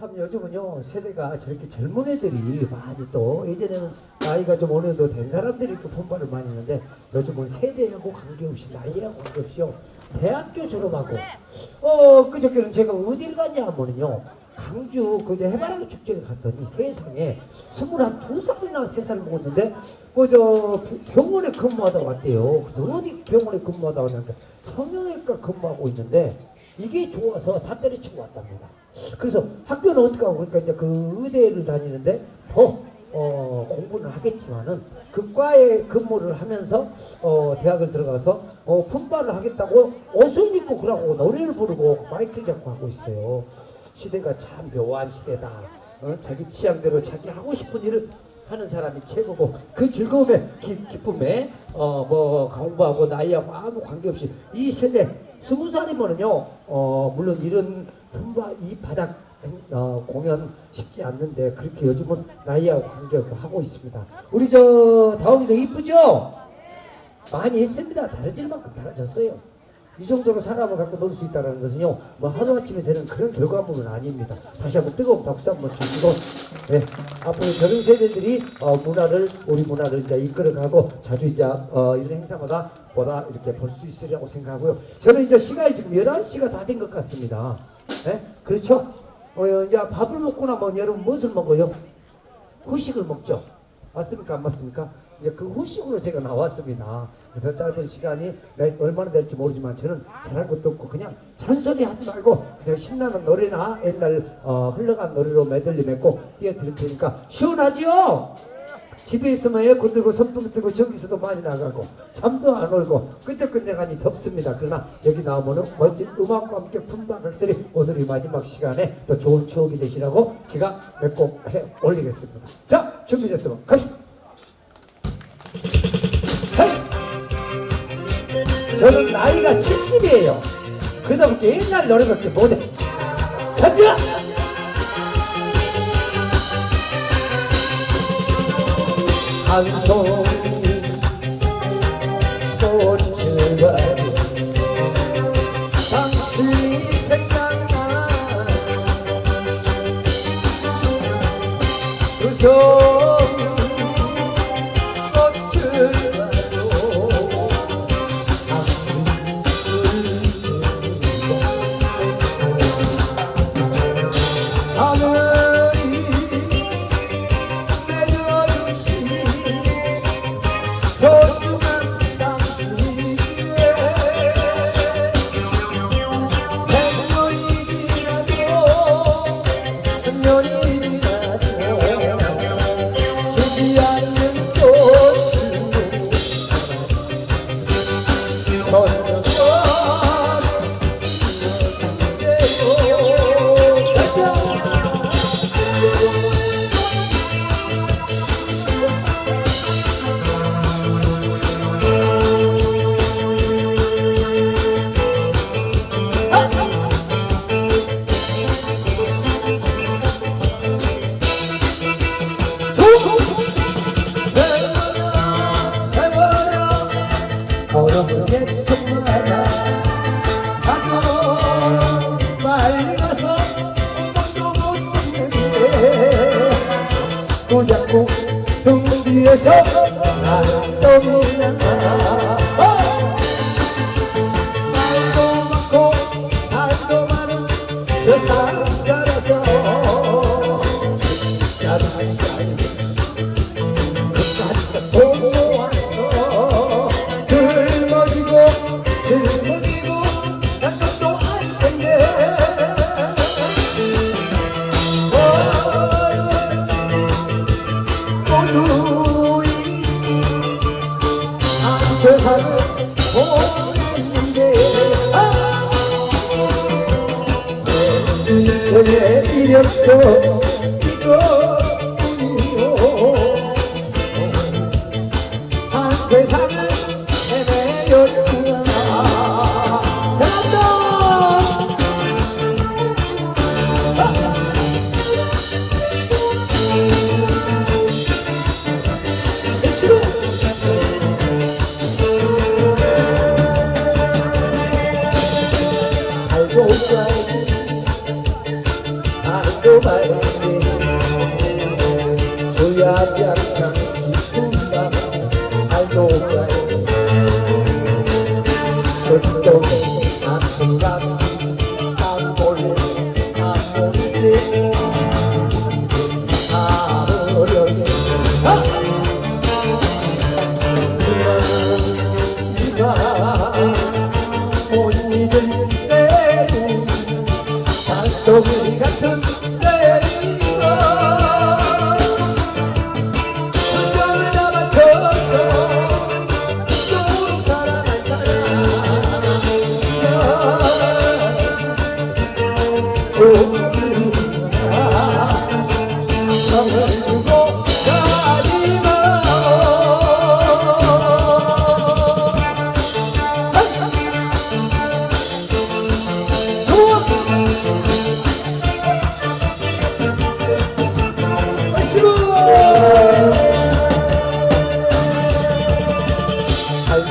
참 요즘은요 세대가 저렇게 젊은 애들이 많이 또 예전에는 나이가 좀 어느 정도 된 사람들이 이렇게 폰발을 많이 했는데 요즘은 세대하고 관계없이 나이하고 관계없이요 대학교 졸업하고 어 그저께는 제가 어딜 갔냐 하면은요 강주 그 해바라기 축제를 갔더니 세상에 스물한 두 살이나 세 살 먹었는데 뭐저 병원에 근무하다 왔대요 그래서 어디 병원에 근무하다 왔냐니까 성형외과 근무하고 있는데 이게 좋아서 다 때려치고 왔답니다. 그래서 학교는 어떻게 하고 그러니까 이제 그 의대를 다니는데 더 어, 공부는 하겠지만은 그 과에 근무를 하면서 어, 대학을 들어가서 어, 품바를 하겠다고 옷을 입고 그러고 노래를 부르고 마이크를 잡고 하고 있어요. 시대가 참 묘한 시대다. 어? 자기 취향대로 자기 하고 싶은 일을 하는 사람이 최고고 그 즐거움에 기, 기쁨에 어 뭐 공부하고 나이하고 아무 관계없이 이 세대 스무 살이면은요 어 물론 이런 품바 이 바닥 어, 공연 쉽지 않는데 그렇게 요즘은 나이하고 관계없이 하고 있습니다. 우리 저 다운이도 이쁘죠? 많이 했습니다. 다르질 만큼 다르졌어요. 이 정도로 사람을 갖고 놀 수 있다는 것은요, 뭐 하루아침에 되는 그런 결과물은 아닙니다. 다시 한번 뜨거운 박수 한번 주시고, 네, 앞으로 저런 세대들이 어, 문화를, 우리 문화를 이제 이끌어가고 자주 이제 어, 이런 행사마다 보다 이렇게 볼 수 있으리라고 생각하고요. 저는 이제 시간이 지금 11시가 다 된 것 같습니다. 네? 그렇죠? 어, 이제 밥을 먹고 나면 여러분 무엇을 먹어요? 후식을 먹죠. 맞습니까? 안 맞습니까? 이제 그 후식으로 제가 나왔습니다. 그래서 짧은 시간이 몇- 얼마나 될지 모르지만 저는 잘할 것도 없고 그냥 잔소리 하지 말고 그냥 신나는 노래나 옛날 어, 흘러간 노래로 메들리 맺고 띄워드릴 테니까 시원하지요? 집에 있으면 에어컨 들고 선풍기 들고 전기세도 많이 나가고 잠도 안 올고 끈적끈적하니 덥습니다. 그러나 여기 나오면은 멋진 음악과 함께 품바각설이 오늘의 마지막 시간에 또 좋은 추억이 되시라고 제가 몇 곡 해 올리겠습니다. 자 준비됐으면 갑시다. 저는 나이가 70이에요. 그러다 보니까 옛날 노래밖에 못해. 가자! 한송 꽃을 당신이 생각나 인생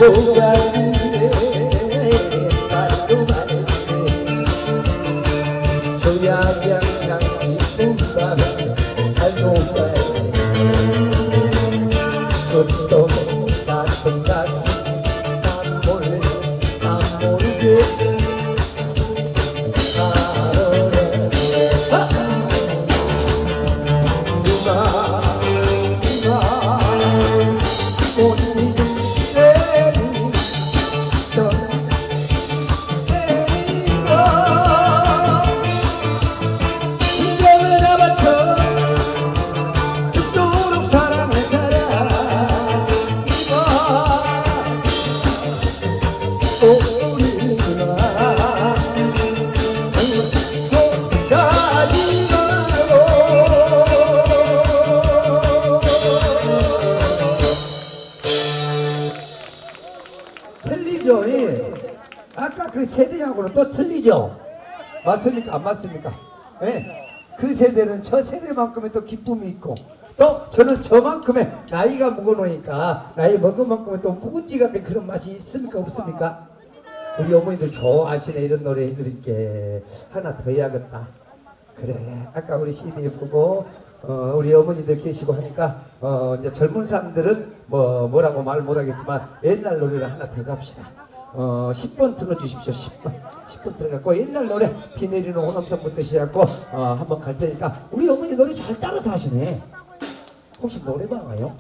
알 틀리죠? 예. 아까 그 세대하고는 또 틀리죠? 맞습니까? 안 맞습니까? 예. 그 세대는 저 세대만큼의 또 기쁨이 있고 또 저는 저만큼의 나이가 먹어놓으니까 나이 먹은 만큼의 또 묵은지 같은 그런 맛이 있습니까? 없습니까? 우리 어머니들 좋아하시네 이런 노래 해드릴게. 하나 더 해야겠다. 그래 아까 우리 CD 보고 어, 우리 어머니들 계시고 하니까 어, 이제 젊은 사람들은 뭐 뭐라고 말 못하겠지만 옛날 노래를 하나 더 갑시다. 어, 10번 틀어주십시오 10번. 10번 들어갖고 옛날 노래 비 내리는 오남선부터 시작하고 어, 한번 갈 테니까 우리 어머니 노래 잘 따라서 하시네. 혹시 노래방 와요?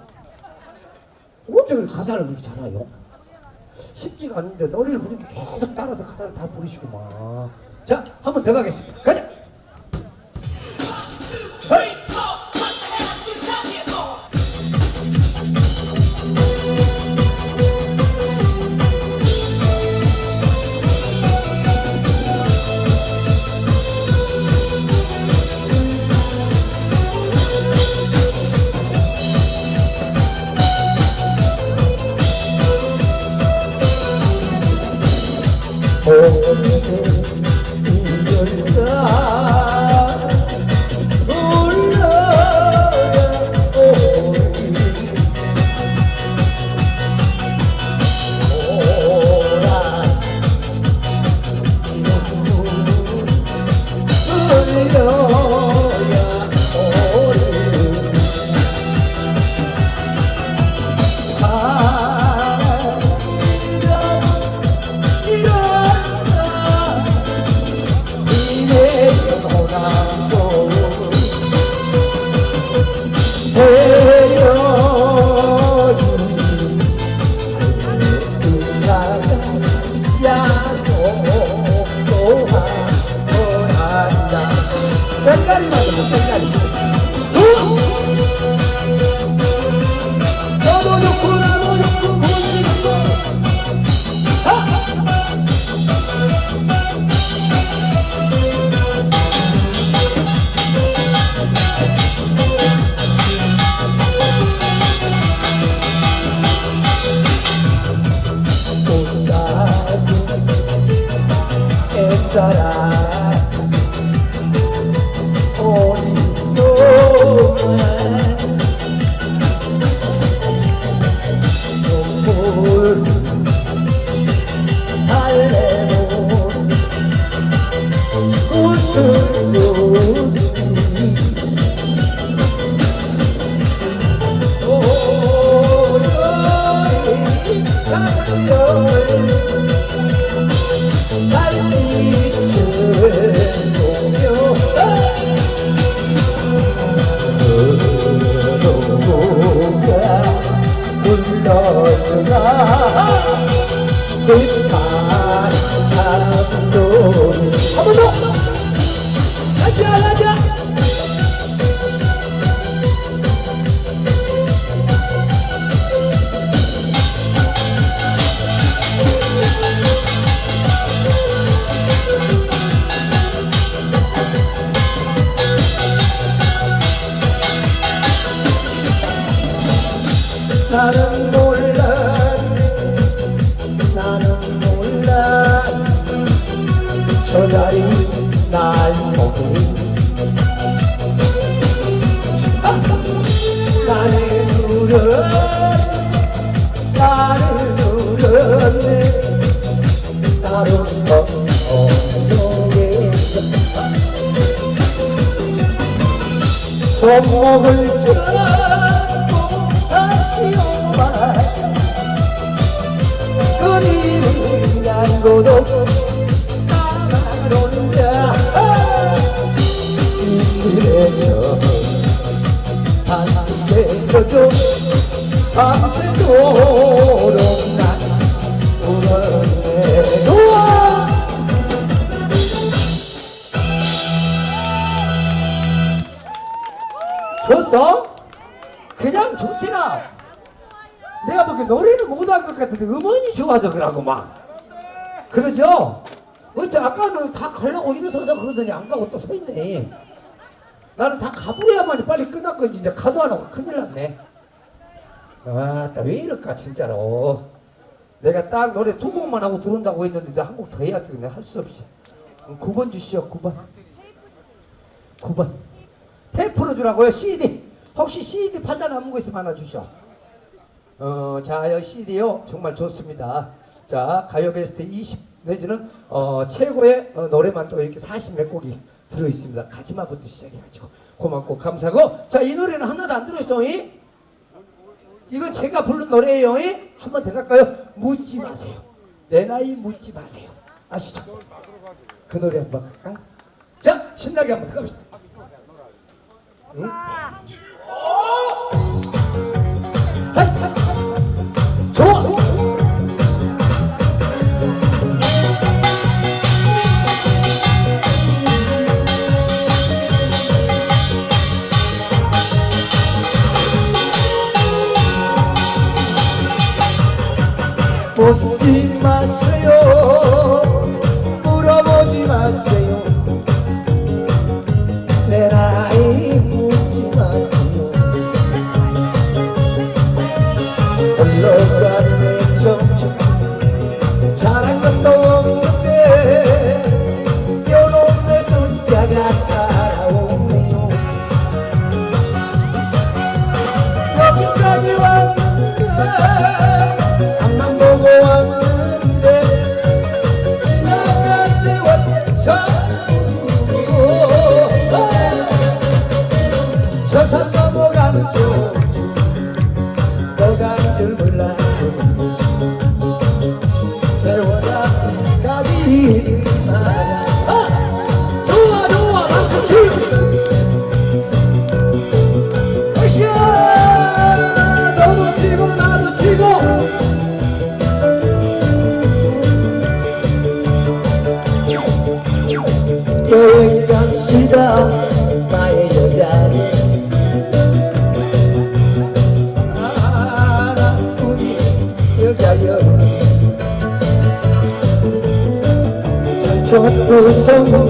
어떻게 가사를 그렇게 잘해요? 쉽지가 않은데 노래를 부르니까 계속 따라서 가사를 다 부르시구만. 자, 한번 더 가겠습니다. 가자. Love. 나는 어떻겠어 손목을 잡고 다시 오마 난 고독 나만 혼자 이슬에 젖어 젖어 밤새도 같은데 음원이 좋아서 그러고 막. 그러죠? 어째 아까는 다 가려고 일어서서 그러더니 안 가고 또 서 있네. 나는 다 가버려야만 빨리 끝났건지 이제 가도 안 하고 큰일 났네. 아따 왜 이럴까 진짜로. 내가 딱 노래 두 곡만 하고 들어온다고 했는데 한 곡 더 해야 되겠네. 할 수 없이. 9번 주시오 9번. 9번. 테이프로 주라고요 CD 혹시 CD 판단 남은 거 있으면 하나 주셔 어, 자, 이 CD요. 정말 좋습니다. 자, 가요 베스트 20 내지는 어, 최고의 어, 노래만 또 이렇게 40몇 곡이 들어 있습니다. 가지마부터 시작해가지고 고맙고 감사하고 자, 이 노래는 하나도 안 들어있어. 이? 이건 제가 부른 노래예요. 이? 한번 더 갈까요? 묻지 마세요. 내 나이 묻지 마세요. 아시죠? 그 노래 한번 갈까요? 자, 신나게 한번 가봅시다. 응? 상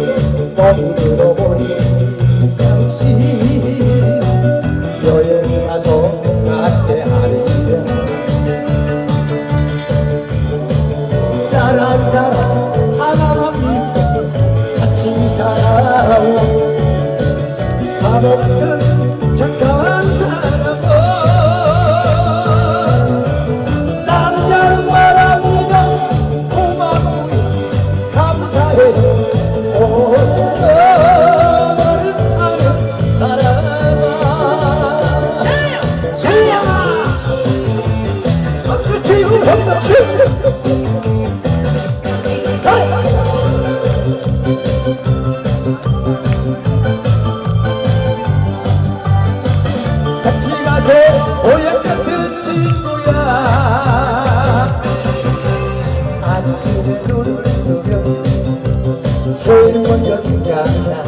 제일 먼저 생각나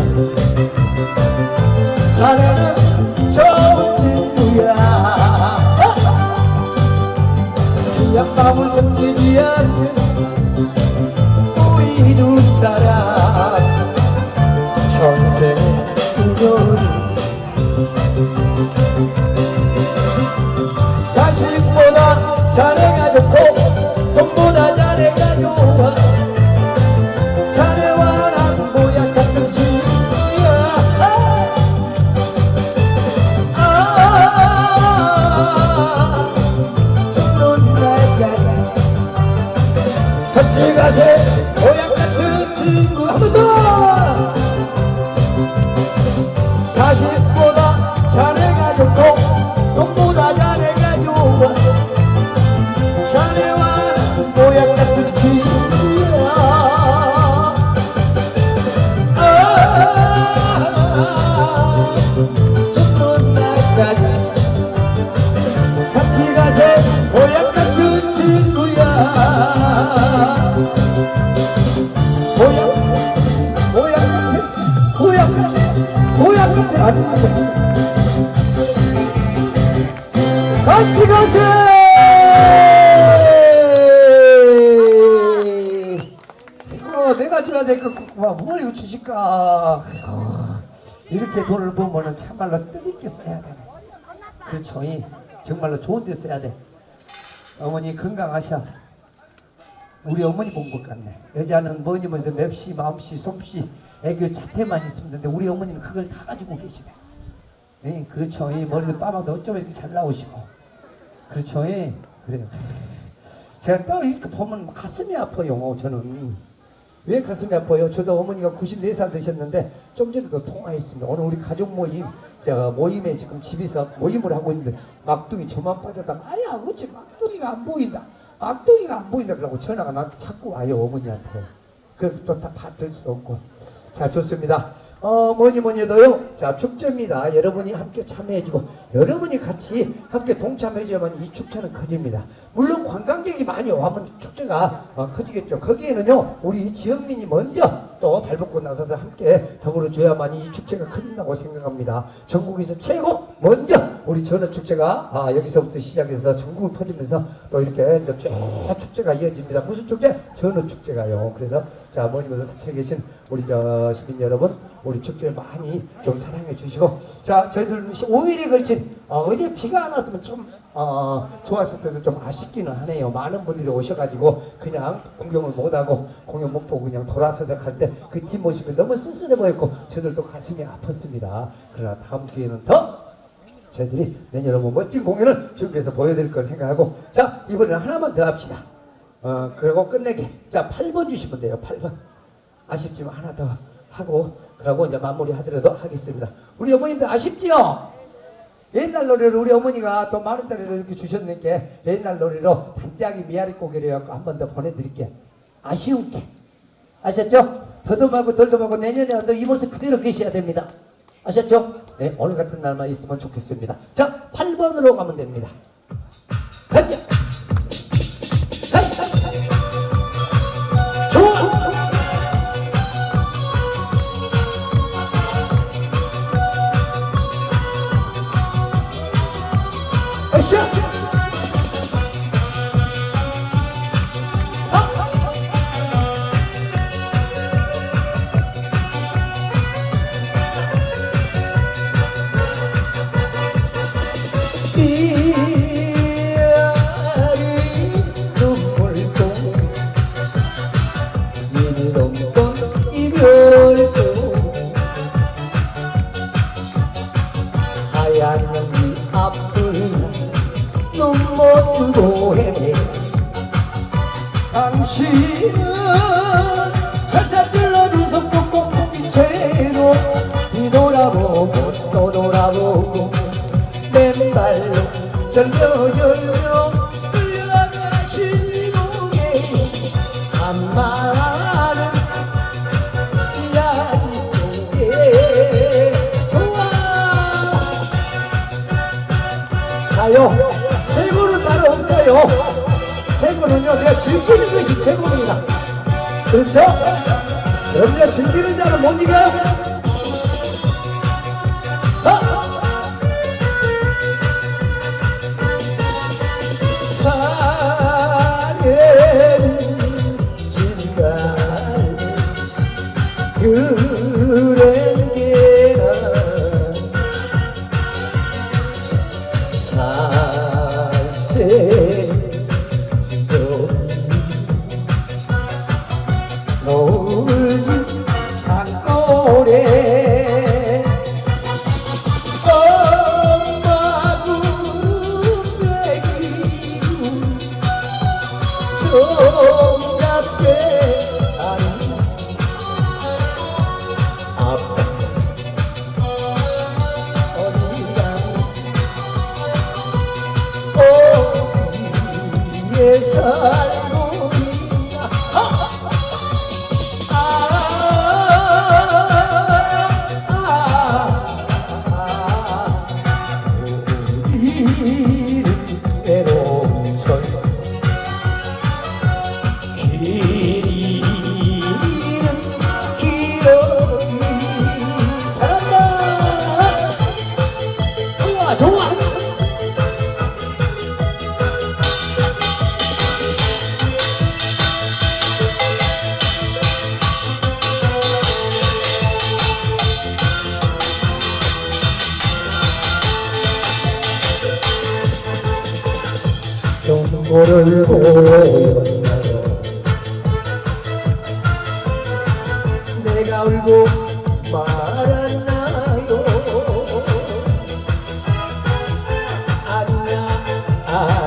자네는 좋은 친구야. 그냥 마음을 섬기지 않는 우리 두 사람. 전생 자식 자식보다 주실까. 아이고, 이렇게 돈을 보면은 참말로 뜻있게 써야 되네 그렇죠. 이 정말로 좋은 데 써야 돼. 어머니 건강하셔. 우리 어머니 본 것 같네. 여자는 뭐니 뭐니 맵시 마음시 솜씨 애교 자태만 있으면 되는데 우리 어머니는 그걸 다 가지고 계시네. 예, 그렇죠. 이 머리도 빠마도 어쩌면 이렇게 잘 나오시고. 그렇죠. 예, 그래요. 제가 또 이렇게 보면 가슴이 아파요 저는 왜 가슴이 아파요? 저도 어머니가 94살 되셨는데 좀 전에도 통화했습니다. 오늘 우리 가족 모임 저 모임에 지금 집에서 모임을 하고 있는데 막둥이 저만 빠졌다. 아야 어째 막둥이가 안 보인다. 막둥이가 안 보인다. 그러고 전화가 나한테 자꾸 와요 어머니한테. 그럼 또다 받을 수도 없고. 자 좋습니다. 어 뭐니 뭐니 해도요. 자 축제입니다. 여러분이 함께 참여해주고 여러분이 같이 함께 동참해줘야만 이 축제는 커집니다. 물론 관광객이 많이 와면 축제가 어, 커지겠죠. 거기에는요 우리 지역민이 먼저 또 발벗고 나서서 함께 더불어 줘야만 이 축제가 커진다고 생각합니다. 전국에서 최고 먼저 우리 전어 축제가 아, 여기서부터 시작해서 전국을 퍼지면서 또 이렇게 쭉 축제가 이어집니다. 무슨 축제? 전어 축제가요. 그래서 자 뭐니면서 사천에 계신 우리 저 시민 여러분 우리 축제를 많이 좀 사랑해 주시고 자 저희들 5일에 걸친 어, 어제 비가 안 왔으면 좀 어, 좋았을 텐데 좀 아쉽기는 하네요. 많은 분들이 오셔가지고 그냥 구경을 못하고 공연 못 보고 그냥 돌아서서 갈 때 그 뒷모습이 너무 쓸쓸해 보였고 저들도 가슴이 아팠습니다. 그러나 다음 기회는 더 저희들이 내년 뭐 멋진 공연을 준비해서 보여드릴 걸 생각하고 자 이번에는 하나만 더 합시다. 어 그리고 끝내기 자 8번 주시면 돼요. 8번 아쉽지만 하나 더 하고 그러고 이제 마무리 하더라도 하겠습니다. 우리 어머님들 아쉽지요? 옛날 노래를 우리 어머니가 또만 원짜리를 이렇게 주셨으니까 옛날 노래로 단짝이 미아리 고개를 해갖고 한 번 더 보내드릴게 아쉬운 게 아셨죠? 덜도 말고 내년에도 이 모습 그대로 계셔야 됩니다 아셨죠? 네 오늘 같은 날만 있으면 좋겠습니다. 자 8번으로 가면 됩니다 하얀 연기 앞을 눈못 헤매 당신은 철사질러 두손 꽂고 꺾인 채로 뒤돌아보고 또 돌아보고 맨발로 절려절려 자요 최고는 따로 없어요. 최고는요 내가 즐기는 것이 최고입니다. 그렇죠? 여러분들 즐기는 자는 못 이겨 ah.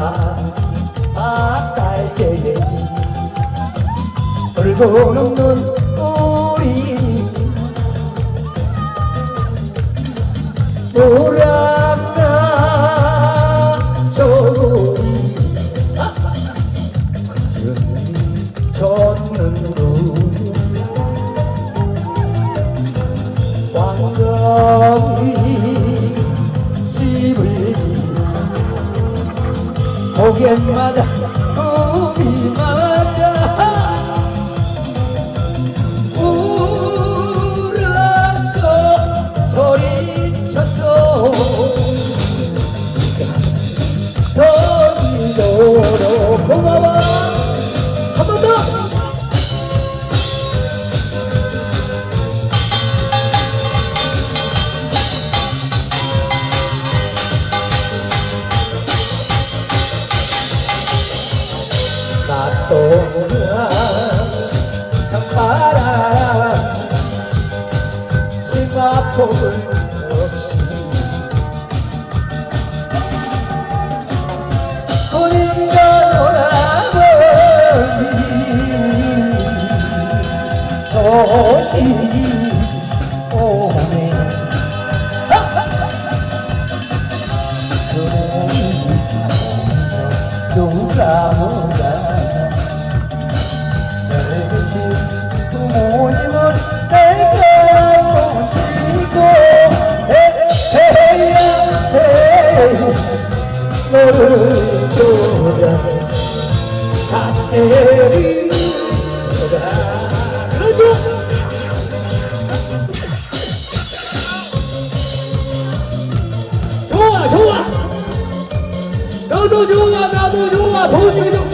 아 깔제네 불고 눈 什么的 좋아 좋아. 너도 좋아 나도 좋아. 도중이 좋아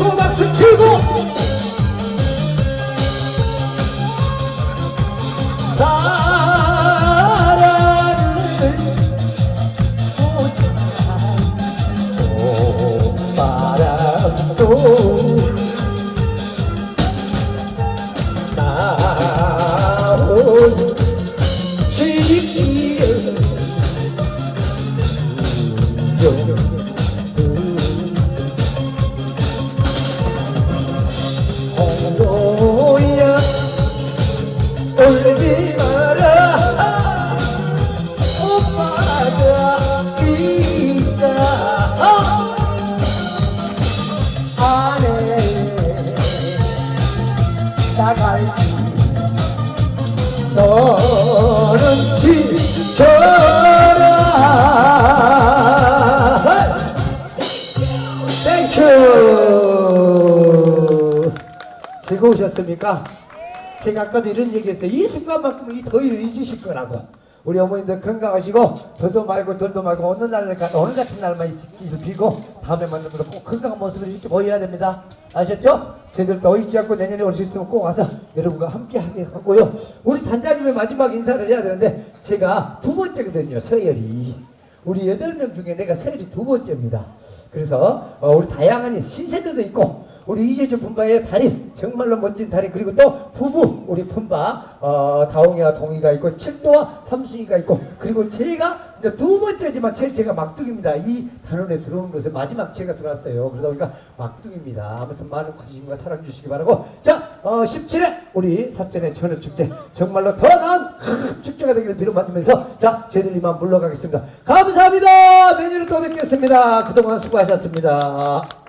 제가 아까도 이런 얘기했어요. 이 순간만큼은 이 더위를 잊으실 거라고. 우리 어머님들 건강하시고 더도 말고 덜도 말고 어느 날 가- 오늘 같은 날만 있기를 빌고 다음에 만나면 꼭 건강한 모습을 이렇게 보여야 됩니다. 아셨죠? 저희들도 잊지 않고 내년에 올 수 있으면 꼭 와서 여러분과 함께 하고요. 우리 단장님의 마지막 인사를 해야 되는데 제가 두 번째거든요. 서열이. 우리 여덟 명 중에 내가 서열이 두 번째입니다. 그래서 어, 우리 다양한 신세대도 있고 우리 이재주 품바의 달인 정말로 멋진 달인 그리고 또 부부 우리 품바 어, 다홍이와 동이가 있고 칠도와 삼순이가 있고 그리고 제가 이제 두 번째지만 제일 제가 막둥입니다. 이 단원에 들어오는 것에 마지막 제가 들어왔어요. 그러다 보니까 막둥입니다. 아무튼 많은 관심과 사랑 주시기 바라고 자 어, 17회 우리 사전의 전원 축제 정말로 더 나은 큰 축제가 되기를 빌어만들면서 자 저희들 이만 물러가겠습니다. 감사합니다. 내년에 또 뵙겠습니다. 그동안 수고하셨습니다.